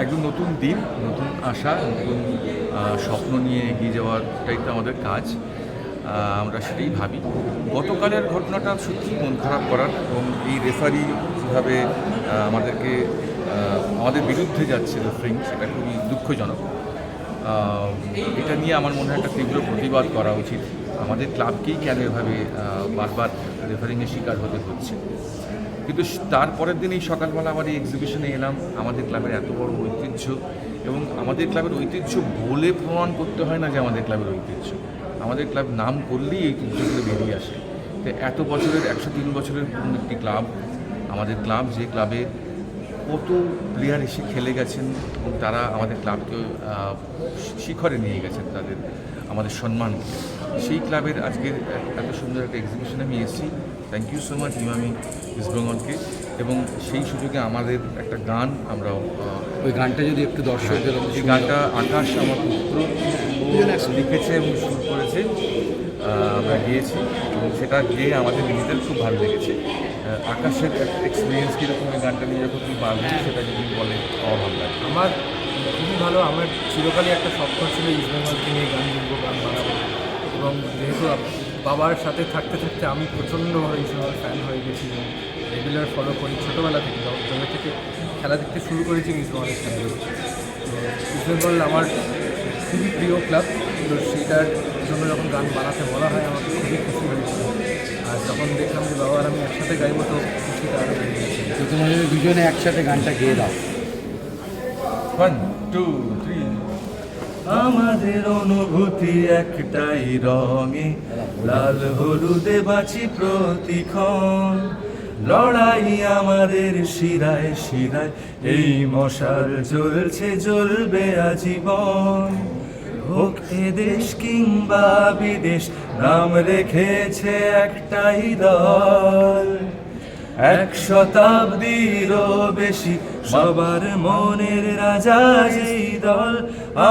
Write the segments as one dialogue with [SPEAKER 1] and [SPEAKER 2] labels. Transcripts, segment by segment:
[SPEAKER 1] একদম নতুন দিন, নতুন আশা, নতুন স্বপ্ন নিয়ে এগিয়ে যাওয়াটাই তো আমাদের কাজ। আমরা সেটাই ভাবি। গতকালের ঘটনাটা সত্যি মন খারাপ করার এবং এই রেফারি কীভাবে আমাদেরকে আমাদের বিরুদ্ধে যাচ্ছে রেফারিং সেটা খুবই দুঃখজনক। এটা নিয়ে আমার মনে হয় একটা তীব্র প্রতিবাদ করা উচিত। আমাদের ক্লাবকেই কেন এভাবে বারবার রেফারিংয়ের শিকার হতে হচ্ছে? কিন্তু তারপরের দিনই সকালবেলা আবার এই এক্সিবিশনে এলাম। আমাদের ক্লাবের এত বড় ঐতিহ্য এবং আমাদের ক্লাবের ঐতিহ্য বলে প্রমাণ করতে হয় না যে আমাদের ক্লাবের ঐতিহ্য। আমাদের ক্লাব নাম করলেই এই ঐতিহ্যগুলো বেরিয়ে আসে। তো এত বছরের, একশো তিন বছরের পুরনো একটি ক্লাব, আমাদের ক্লাব যে ক্লাবে কত প্লেয়ার এসে খেলে গেছেন এবং তারা আমাদের ক্লাবকে শিখরে নিয়ে গেছেন তাদের আমাদের সম্মানকে। সেই ক্লাবের আজকের এত সুন্দর একটা এক্সিবিশনে আমি এসেছি। Thank you so much Emami east বেঙ্গলকে এবং সেই সুযোগে আমাদের একটা গান আমরাও
[SPEAKER 2] ওই গানটা যদি একটু দর্শকদের
[SPEAKER 1] এই গানটা আকাশ আমার পুত্র লিখেছে এবং সুর করেছে আমরা গিয়েছি। এবং সেটা গিয়ে আমাদের নিজেদের খুব ভালো লেগেছে। আকাশের এক্সপিরিয়েন্স কীরকম এই গানটা নিয়ে যখন তুমি পারবে সেটা যদি বলে আমার ভালো লাগে।
[SPEAKER 3] আমার খুবই ভালো, আমার চিরকালই একটা স্বপ্ন ছিল ইস্ট বেঙ্গলকে নিয়ে গান লিখব গান বানাবো। এবং যেহেতু বাবার সাথে থাকতে থাকতে আমি প্রচণ্ডভাবে ইস্ট বেঙ্গল ফ্যান হয়ে গেছি রেগুলার ফলো করি ছোটোবেলা থেকে যবে থেকে খেলা দেখতে শুরু করেছি ইস্ট বেঙ্গলের খেলা তো ইস্ট বেঙ্গল আমার খুবই প্রিয় ক্লাব তো সেটার জন্য যখন গান বানাতে বলা হয়, আমাকে খুবই খুশি হয়েছিল। যখন দেখলাম যে বাবা আর আমি একসাথে গাইবো তো খুশিটা আরও বেড়ে গেছে।
[SPEAKER 2] তো তোমাদের দুজনে একসাথে গানটা গেয়ে দাও।
[SPEAKER 1] ওয়ান টু থ্রি
[SPEAKER 4] আমাদের অনুভূতি একটাই রঙে লাল হলুদে বাঁচি প্রতিক্ষণ। লড়াই আমাদের শিরায় শিরায় এই মশাল জ্বলছে জ্বলবে আজীবন। হোক এ দেশ কিংবা বিদেশ, নাম রেখেছে একটাই দল। এক শতাব্দীরও বেশি সবার মনের রাজা এই দল।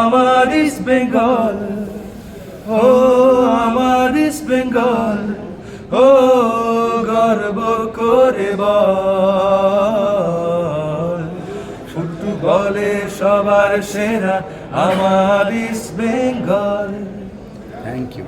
[SPEAKER 4] আমার ইস্ট বেঙ্গল, ও আমার ইস্ট বেঙ্গল, ও গর্ব করে বল। ফুটবলে সবার সেরা আমার ইস্ট বেঙ্গল।
[SPEAKER 2] Thank you